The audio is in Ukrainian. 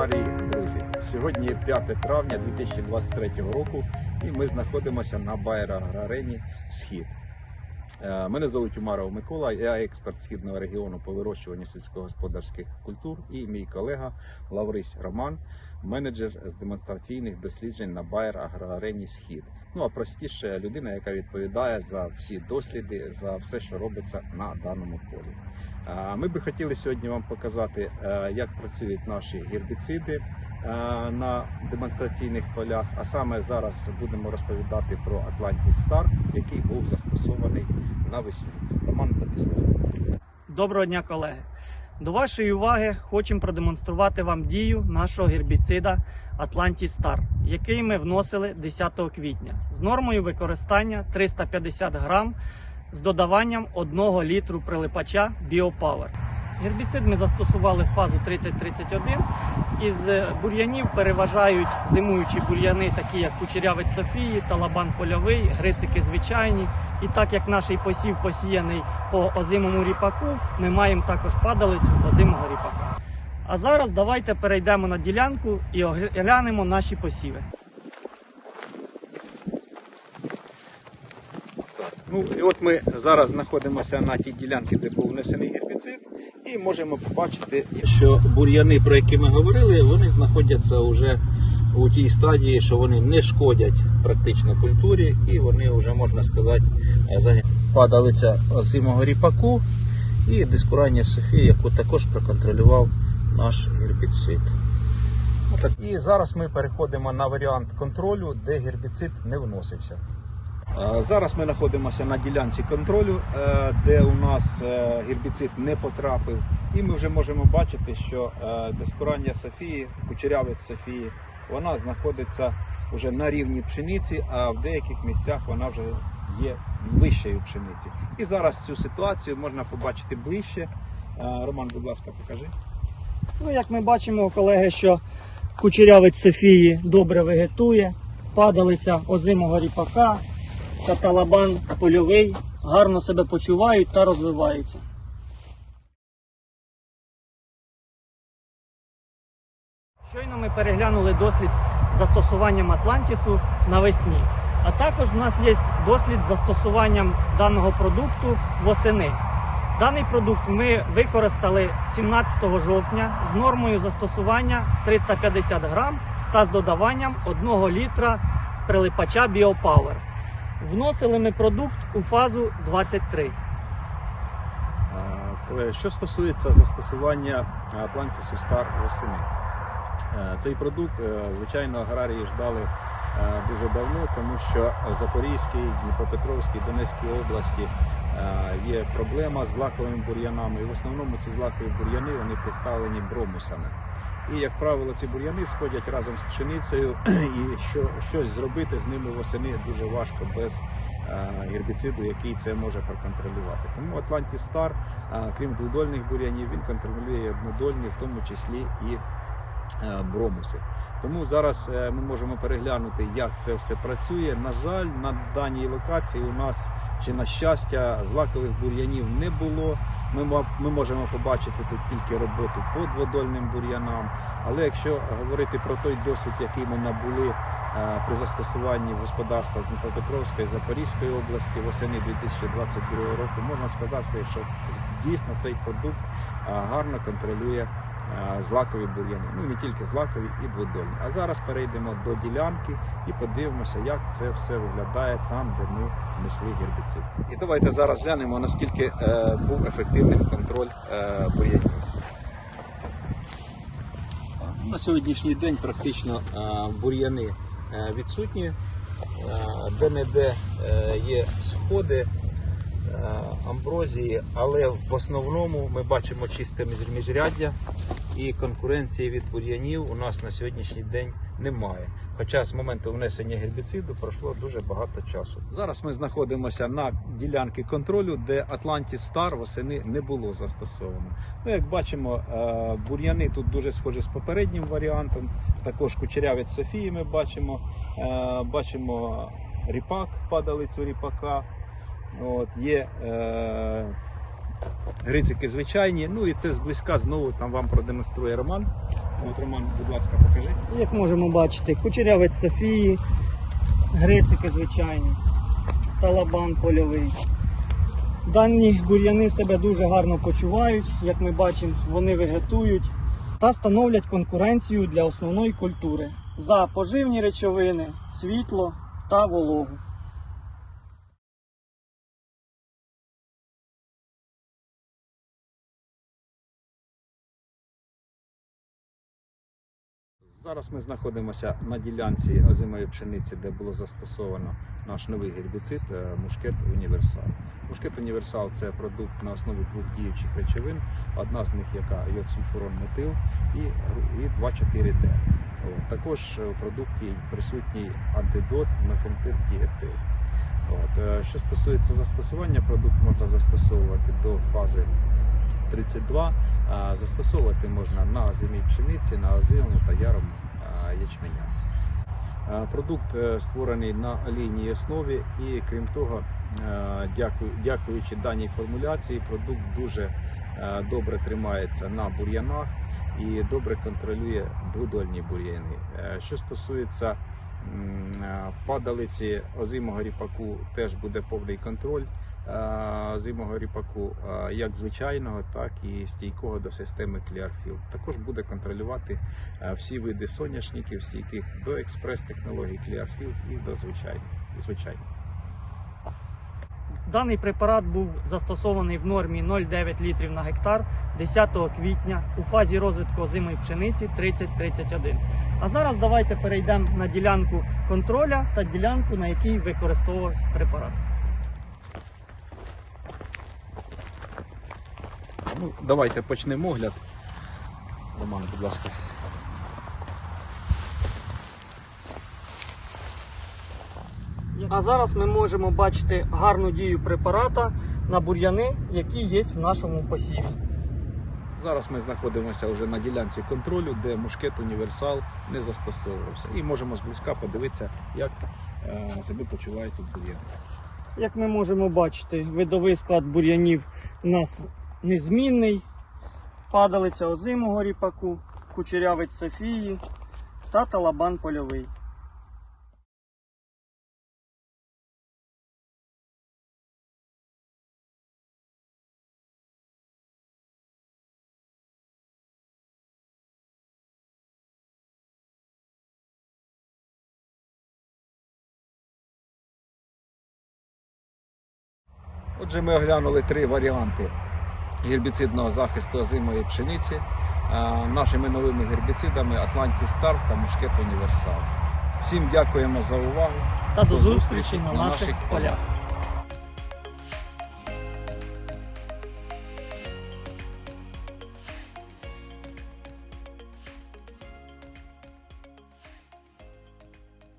аграрії, друзі. Сьогодні 5 травня 2023 року, і ми знаходимося на Байер-Арені Схід. Е, Мене звуть Умаров Микола, я експерт східного регіону по вирощуванню сільськогосподарських культур і мій колега Лаврись Роман, менеджер з демонстраційних досліджень на Байер Агроарені Схід. Ну а простіше людина, яка відповідає за всі досліди, за все, що робиться на даному полі. Ми би хотіли сьогодні вам показати, е, як працюють наші гербіциди е, на демонстраційних полях. А саме зараз будемо розповідати про Atlantis Star, який був застосований навесні. Роман. Доброго дня, колеги. До вашої уваги хочемо продемонструвати вам дію нашого гербіцида Atlantis Star, який ми вносили 10 квітня з нормою використання 350 грам з додаванням 1 літру прилипача BioPower. Гербіцид ми застосували фазу 30-31. Із е, бур'янів переважають зимуючі бур'яни, такі як кучерявець Софії, талабан польовий, грицики звичайні. І так як наш посів посіяний по озимому ріпаку, ми маємо також падалицю озимого ріпака. А зараз давайте перейдемо на ділянку і оглянемо наші посіви. Ну і от ми зараз знаходимося на тій ділянці, де був внесений гербіцид, і можемо побачити, що бур'яни, про які ми говорили, вони знаходяться вже у тій стадії, що вони не шкодять практично культурі, і вони вже можна сказати за падалиця озимого ріпаку і дискурання Софії, яку також проконтролював наш гербіцид. І зараз ми переходимо на варіант контролю, де гербіцид не вносився. Зараз ми знаходимося на ділянці контролю, е, де у нас е, гербіцид не потрапив, і ми вже можемо бачити, що е, дискурання Софії, кучерявець Софії, вона знаходиться вже на рівні пшениці, а в деяких місцях вона вже є вищою пшениці. І зараз цю ситуацію можна побачити ближче. Роман, будь ласка, покажи. Ну, як ми бачимо, колеги, що кучерявець Софії добре вегетує, падалиця озимого ріпака та талабан польовий гарно себе почувають та розвиваються. Щойно ми переглянули дослід застосуванням Атлантісу навесні. А також в нас є дослід застосуванням даного продукту восени. Даний продукт ми використали 17 жовтня з нормою застосування 350 грам та з додаванням 1 літра прилипача BioPower. Вносили ми продукт у фазу 23. Е, Що стосується застосування Атлантісу Стар восени, цей продукт, е, звичайно, аграрії ждали е, дуже давно, тому що в Запорізькій, Дніпропетровській, Донецькій області е, є проблема з злаковими бур'янами. І в основному ці злакові бур'яни вони представлені бромусами. І, як правило, ці бур'яни сходять разом з пшеницею, і що, щось зробити з ними восени дуже важко без е, гербіциду, який це може проконтролювати. Тому Star, е, крім дводольних бур'янів, він контролює однодольні, в тому числі і е, бромуси. Тому зараз е, ми можемо переглянути, як це все працює. На жаль, на даній локації у нас чи на щастя злакових бур'янів не було. Ми, ми можемо побачити тут тільки роботу по дводольним бур'янам. Але якщо говорити про той досвід, який ми набули е, при застосуванні в господарствах Дніпропетровської Запорізької області восени 2022 року, можна сказати, що дійсно цей продукт е, гарно контролює е, злакові бур'яни. Ну не тільки злакові і дводольні. А зараз перейдемо до ділянки і подивимося, як це все виглядає там, де ми внесли гербіцид. І давайте зараз глянемо, наскільки е, був ефективним контроль е, бур'янів. На сьогоднішній день практично е, бур'яни е, відсутні, Е, де-не-де е, є сходи е, амброзії, але в основному ми бачимо чисте міжряддя і конкуренції від бур'янів у нас на сьогоднішній день немає. Хоча з моменту внесення гербіциду пройшло дуже багато часу. Зараз ми знаходимося на ділянці контролю, де Atlantis Star восени не було застосовано. Ну, як бачимо, е, бур'яни тут дуже схожі з попереднім варіантом. Також кучерявець Софії ми бачимо. Е, Бачимо ріпак, падалицю ріпака. От, є е, грицики звичайні. Ну і це зблизька знову там вам продемонструє Роман. От, Роман, будь ласка, покажи. Як можемо бачити, кучерявець Софії, грицики звичайні, талабан польовий. Дані бур'яни себе дуже гарно почувають, як ми бачимо, вони вегетують та становлять конкуренцію для основної культури за поживні речовини, світло та вологу. Зараз ми знаходимося на ділянці озимої пшениці, де було застосовано наш новий гербіцид е, Мушкет Універсал. Мушкет Універсал це продукт на основі двох діючих речовин. Одна з них яка йодсульфурон метил і, гру- і 2,4-Д. Також у продукті присутній антидот мефентиддіетил. От. е, Що стосується застосування, продукт можна застосовувати до фази 32, застосовувати можна на озимій пшениці, на озимому та ярому ячменя. Продукт е, створений на олійній основі і крім того, дякуючи даній формуляції, продукт дуже добре тримається на бур'янах і добре контролює двудольні бур'яни. Е, Що стосується падалиці озимого ріпаку, теж буде повний контроль е, озимого ріпаку, е, як звичайного, так і стійкого до системи Clearfield. Також буде контролювати е, всі види соняшників, стійких до експрес-технологій Clearfield і до звичайних. Даний препарат був застосований в нормі 0,9 літрів на гектар 10 квітня у фазі розвитку озимої пшениці 30-31. А зараз давайте перейдемо на ділянку контроля та ділянку, на якій використовувався препарат. Ну, давайте почнемо огляд. Роман, будь ласка. А зараз ми можемо бачити гарну дію препарата на бур'яни, які є в нашому посіві. Зараз ми знаходимося вже на ділянці контролю, де мушкет універсал не застосовувався. І можемо зблизька подивитися, як е, себе почувають тут бур'яни. Як ми можемо бачити, видовий склад бур'янів у нас незмінний, падалиця озимого ріпаку, кучерявець Софії та талабан польовий. Отже, ми оглянули три варіанти гербіцидного захисту озимої пшениці е, нашими новими гербіцидами Атланті Старт та Мушкет Універсал. Всім дякуємо за увагу. Та до зустрічі на наших полях.